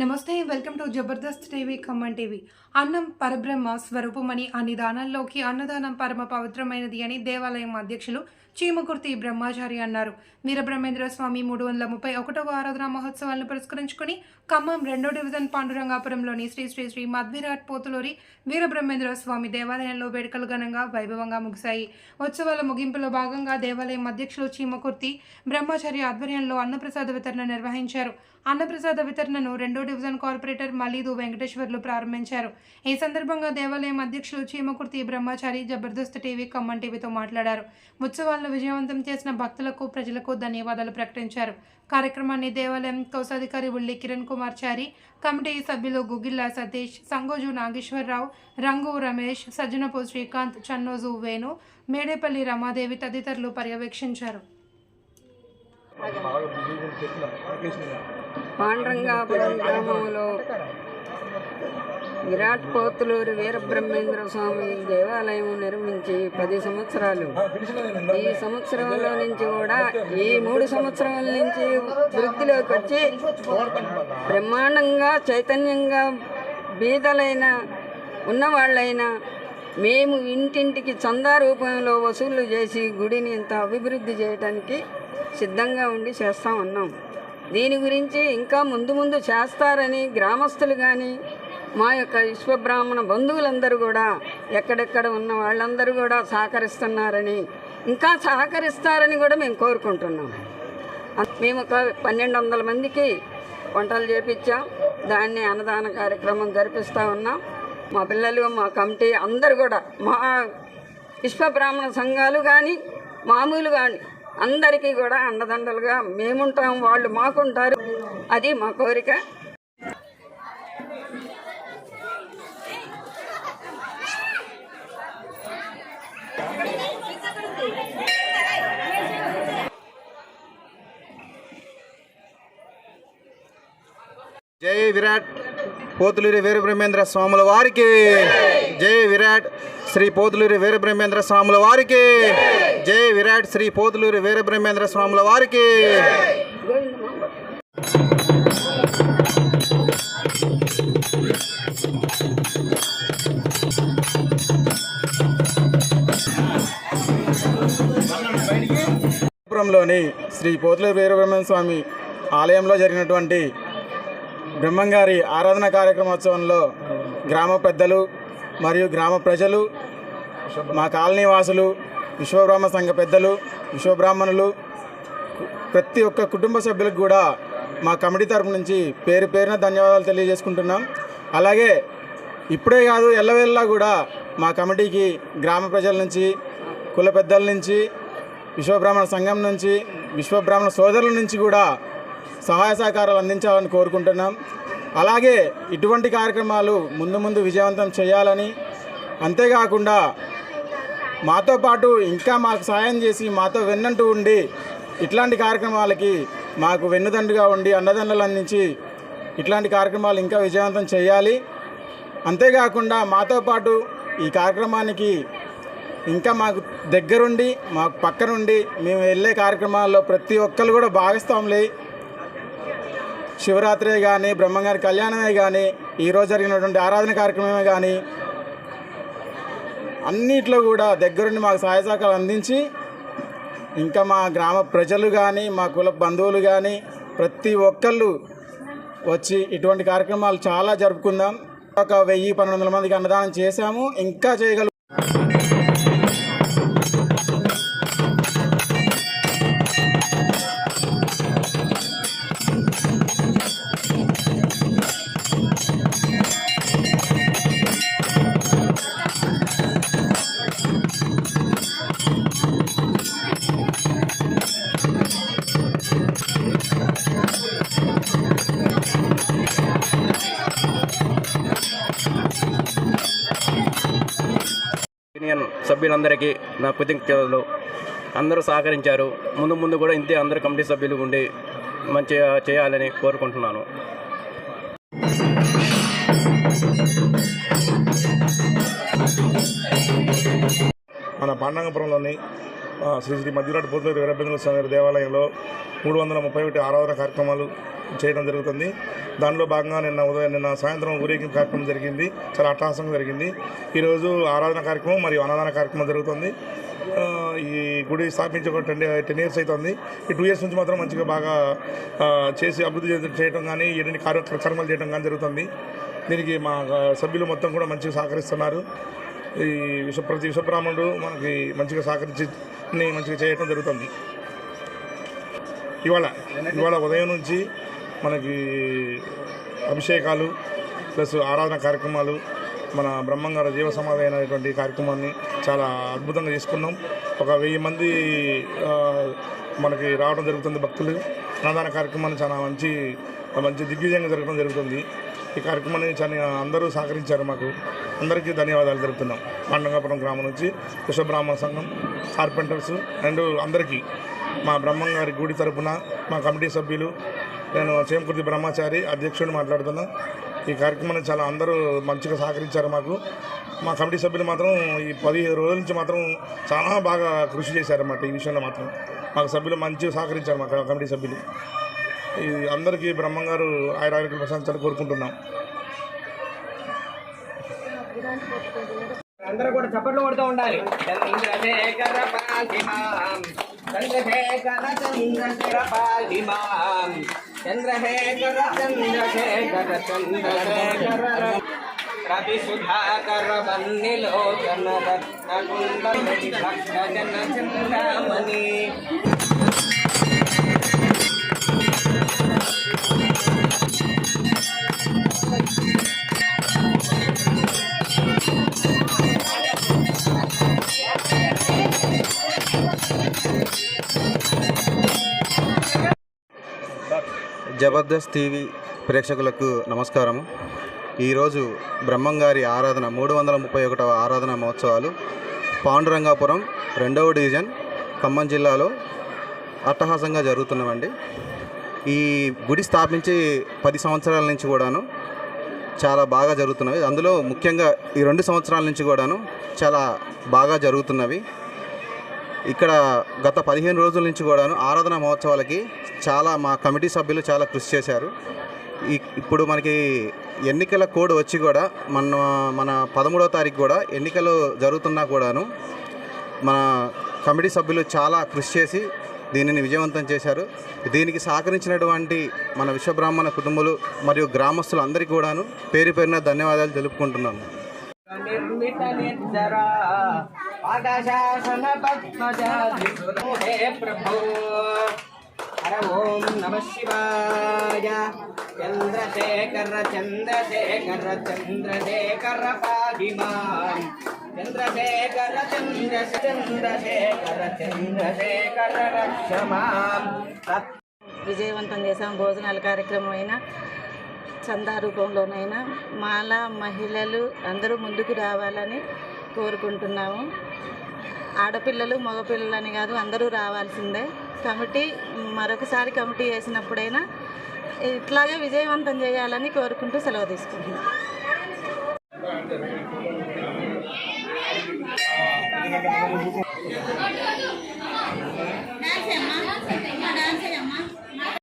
నమస్తే welcome to Jabardasth TV Khammam TV. అన్నం పరబ్రహ్మ స్వరూపమని అన్ని దానాల్లోకి అన్నదానం పరమ పవిత్రమైనది అని దేవాలయం అధ్యక్షులు చీమకుర్తి బ్రహ్మాచారి అన్నారు. వీరబ్రహ్మేంద్ర స్వామి మూడు వందల ముప్పై ఒకటవ ఆరాధన మహోత్సవాలను పురస్కరించుకుని ఖమ్మం రెండో డివిజన్ పాండురంగాపురంలోని శ్రీ శ్రీ శ్రీ మధ్విరాట్ పోతులూరి వీరబ్రహ్మేంద్ర స్వామి దేవాలయంలో వేడుకలు ఘనంగా వైభవంగా ముగిశాయి. ఉత్సవాల ముగింపులో భాగంగా దేవాలయం అధ్యక్షులు చీమకుర్తి బ్రహ్మచారి ఆధ్వర్యంలో అన్నప్రసాద వితరణ నిర్వహించారు. అన్నప్రసాద వితరణను రెండో డివిజన్ కార్పొరేటర్ మలీదు వెంకటేశ్వర్లు ప్రారంభించారు. ఈ సందర్భంగా దేవాలయం అధ్యక్షులు చీమకుర్తి బ్రహ్మచారి జబర్దస్త్ టీవీ ఖమ్మం టీవీతో మాట్లాడారు. ఉత్సవాలను విజయవంతం చేసిన భక్తులకు ప్రజలకు ధన్యవాదాలు ప్రకటించారు. కార్యక్రమాన్ని దేవాలయం కౌశాధికారి ఉల్లి కిరణ్ కుమార్ చారి కమిటీ సభ్యులు గుగిల్లా సతీష్ సంగోజు నాగేశ్వరరావు రంగు రమేష్ సజ్జనపు శ్రీకాంత్ చన్నోజు వేణు మేడేపల్లి రమాదేవి తదితరులు పర్యవేక్షించారు. పాండ్రంగాపురం గ్రామంలో విరాట్ పోతులూరి వీరబ్రహ్మేంద్ర స్వామి దేవాలయం నిర్మించి పది సంవత్సరాలు. ఈ సంవత్సరంలో నుంచి కూడా ఈ మూడు సంవత్సరాల నుంచి వృద్ధిలోకి వచ్చి బ్రహ్మాండంగా చైతన్యంగా బీదలైన ఉన్నవాళ్ళైనా మేము ఇంటింటికి చందా రూపంలో వసూలు చేసి గుడిని ఇంత అభివృద్ధి చేయడానికి సిద్ధంగా ఉండి చేస్తా ఉన్నాం. దీని గురించి ఇంకా ముందు ముందు చేస్తారని గ్రామస్తులు కానీ మా యొక్క విశ్వబ్రాహ్మణ బంధువులందరూ కూడా ఎక్కడెక్కడ ఉన్న వాళ్ళందరూ కూడా సహకరిస్తున్నారని ఇంకా సహకరిస్తారని కూడా మేము కోరుకుంటున్నాం. మేము ఒక పన్నెండు వందల మందికి వంటలు చేపించాం. దాన్ని అన్నదాన కార్యక్రమం జరిపిస్తూ ఉన్నాం. మా పిల్లలు మా కమిటీ అందరు కూడా మా విశ్వబ్రాహ్మణ సంఘాలు కానీ మామూలు కానీ అందరికీ కూడా అండదండలుగా మేముంటాం వాళ్ళు మాకుంటారు. అది మా కోరిక. జై విరాట్ పోతులూరి వీరబ్రహ్మేంద్ర స్వాముల వారికి. జై విరాట్ శ్రీ పోతులూరి వీరబ్రహ్మేంద్ర స్వాముల వారికి. జై విరాట్ శ్రీ పోతులూరి వీరబ్రహ్మేంద్ర స్వాముల వారికి. లోని శ్రీ పోతులూరి వీరబ్రహ్మేంద్ర స్వామి ఆలయంలో జరిగినటువంటి బ్రహ్మంగారి ఆరాధన కార్యక్రమోత్సవంలో గ్రామ పెద్దలు మరియు గ్రామ ప్రజలు మా కాలనీ వాసులు విశ్వబ్రాహ్మ సంఘ పెద్దలు విశ్వబ్రాహ్మణులు ప్రతి ఒక్క కుటుంబ సభ్యులకు కూడా మా కమిటీ తరపు నుంచి పేరు పేరున ధన్యవాదాలు తెలియజేసుకుంటున్నాం. అలాగే ఇప్పుడే కాదు ఎల్లవేళ్ళ కూడా మా కమిటీకి గ్రామ ప్రజల నుంచి కుల పెద్దల నుంచి విశ్వబ్రాహ్మణ సంఘం నుంచి విశ్వబ్రాహ్మణ సోదరుల నుంచి కూడా సహాయ సహకారాలు అందించాలని కోరుకుంటున్నాం. అలాగే ఇటువంటి కార్యక్రమాలు ముందు ముందు విజయవంతం చేయాలని అంతేకాకుండా మాతో పాటు ఇంకా మాకు సాయం చేసి మాతో వెన్నంటూ ఉండి ఇట్లాంటి కార్యక్రమాలకి మాకు వెన్నుదండుగా ఉండి అన్నదండలు అందించి ఇట్లాంటి కార్యక్రమాలు ఇంకా విజయవంతం చేయాలి. అంతేకాకుండా మాతో పాటు ఈ కార్యక్రమానికి ఇంకా మాకు దగ్గరుండి మాకు పక్కనుండి మేము వెళ్ళే కార్యక్రమాల్లో ప్రతి ఒక్కరు కూడా భాగస్వాములై శివరాత్రి కానీ బ్రహ్మంగారి కళ్యాణమే కానీ ఈరోజు జరిగినటువంటి ఆరాధన కార్యక్రమమే కానీ అన్నిట్లో కూడా దగ్గరుండి మాకు సహాయ సహకారాలు అందించి ఇంకా మా గ్రామ ప్రజలు కానీ మా కుల బంధువులు కానీ ప్రతి ఒక్కళ్ళు వచ్చి ఇటువంటి కార్యక్రమాలు చాలా జరుపుకుందాం. ఒక వెయ్యి పన్నెండు వందల మందికి అన్నదానం చేశాము. ఇంకా చేయగలం సభ్యులందరికీ నా కృతజ్ఞతలు. అందరూ సహకరించారు. ముందు ముందు కూడా ఇంతే అందరు కమిటీ సభ్యులు ఉండి మంచిగా చేయాలని కోరుకుంటున్నాను. మన పాండంగపురంలోని శ్రీ శ్రీ మధ్యరాటి పోతులూరు వీరభద్రుల స్వామి దేవాలయంలో మూడు వందల ముప్పై ఒకటి ఆరాధన కార్యక్రమాలు చేయడం జరుగుతుంది. దానిలో భాగంగా నిన్న ఉదయం నిన్న సాయంత్రం ఊరేగింపు కార్యక్రమం జరిగింది. చాలా అట్టహాసంగా జరిగింది. ఈరోజు ఆరాధన కార్యక్రమం మరియు అన్నదాన కార్యక్రమం జరుగుతుంది. ఈ గుడి స్థాపించి ఒక టెన్ టెన్ ఇయర్స్ అవుతుంది. ఈ టూ ఇయర్స్ నుంచి మాత్రం మంచిగా బాగా చేసి అభివృద్ధి చేయడం కానీ ఎన్ని కార్యక్రమాలు చేయడం కానీ జరుగుతుంది. దీనికి మా సభ్యులు మొత్తం కూడా మంచిగా సహకరిస్తున్నారు. ఈ విశ్వ ప్రతి విశ్వబ్రాహ్మణుడు మనకి మంచిగా సహకరించి ని మంచిగా చేయటం జరుగుతుంది. ఇవాళ ఇవాళ ఉదయం నుంచి మనకి అభిషేకాలు ప్లస్ ఆరాధన కార్యక్రమాలు మన బ్రహ్మంగారు జీవ సమాధి అయినటువంటి కార్యక్రమాన్ని చాలా అద్భుతంగా చేసుకున్నాం. ఒక వెయ్యి మంది మనకి రావడం జరుగుతుంది భక్తులు. అన్నదాన కార్యక్రమాన్ని చాలా మంచి మంచి దిగ్విజయంగా జరగడం జరుగుతుంది. ఈ కార్యక్రమాన్ని చాలా అందరూ సహకరించారు మాకు. అందరికీ ధన్యవాదాలు తెలుపుతున్నాం. పండంగాపురం గ్రామం నుంచి విశ్వబ్రాహ్మణ సంఘం కార్పెంటర్స్ అండ్ అందరికీ. మా బ్రహ్మం గారి గుడి తరపున మా కమిటీ సభ్యులు నేను చేమకుర్తి బ్రహ్మచారి అధ్యక్షుడిని మాట్లాడుతున్నా. ఈ కార్యక్రమాన్ని చాలా అందరూ మంచిగా సహకరించారు మాకు. మా కమిటీ సభ్యులు మాత్రం ఈ పదిహేను రోజుల నుంచి మాత్రం చాలా బాగా కృషి చేశారన్నమాట ఈ విషయంలో మాత్రం. మాకు సభ్యులు మంచిగా సహకరించారు మా కమిటీ సభ్యులు. అందరికీ బ్రహ్మంగారు ఆయన ఆయన ప్రశాంతాలు కోరుకుంటున్నాం. అందరూ కూడా చప్పట్లు కొడుతూ ఉండాలి. చంద్రశేఖర పాలిమాం చంద్రశేఖర చంద్రశేఖర పాలిమాం చంద్రశేఖర చంద్రశేఖర చంద్రశేఖర రవి సుధాకర వన్నిలోచన రత్నకుండలి భక్త జన జబర్దస్త్ టీవీ ప్రేక్షకులకు నమస్కారము. ఈరోజు బ్రహ్మంగారి ఆరాధన మూడు వందల ముప్పై ఒకటవ ఆరాధన మహోత్సవాలు. పాండురంగాపురం రెండవ డివిజన్ ఖమ్మం జిల్లాలో అట్టహాసంగా జరుగుతున్నామండి ఈ గుడి స్థాపించి పది సంవత్సరాల నుంచి కూడాను చాలా బాగా జరుగుతున్నవి. అందులో ముఖ్యంగా ఈ రెండు సంవత్సరాల నుంచి కూడాను చాలా బాగా జరుగుతున్నవి. ఇక్కడ గత పదిహేను రోజుల నుంచి కూడాను ఆరాధన మహోత్సవాలకి చాలా మా కమిటీ సభ్యులు చాలా కృషి చేశారు. ఇప్పుడు మనకి ఎన్నికల కోడ్ వచ్చి కూడా మన మన పదమూడవ తారీఖు కూడా ఎన్నికలు జరుగుతున్నా కూడాను మన కమిటీ సభ్యులు చాలా కృషి చేసి దీనిని విజయవంతం చేశారు. దీనికి సహకరించినటువంటి మన విశ్వబ్రాహ్మణ కుటుంబాలు మరియు గ్రామస్తులు అందరికీ కూడాను పేరు పేరున ధన్యవాదాలు తెలుపుకుంటున్నాను ఓం నమ శివాయ. చంద్రశేఖర చంద్రశేఖర చంద్రశేఖర పాదిమాం. చంద్రశేఖర చంద్రశేఖర చంద్రశేఖర రక్షమాం విజయవంతం చేసాం భోజనాల కార్యక్రమం అయినా చందా రూపంలోనైనా. మాల మహిళలు అందరూ ముందుకు రావాలని కోరుకుంటున్నాము. ఆడపిల్లలు మగపిల్లలని కాదు అందరూ రావాల్సిందే. కమిటీ మరొకసారి కమిటీ వేసినప్పుడైనా ఇట్లాగే విజయవంతం చేయాలని కోరుకుంటూ సెలవు తీసుకుంటున్నాం. ડાન્સ છે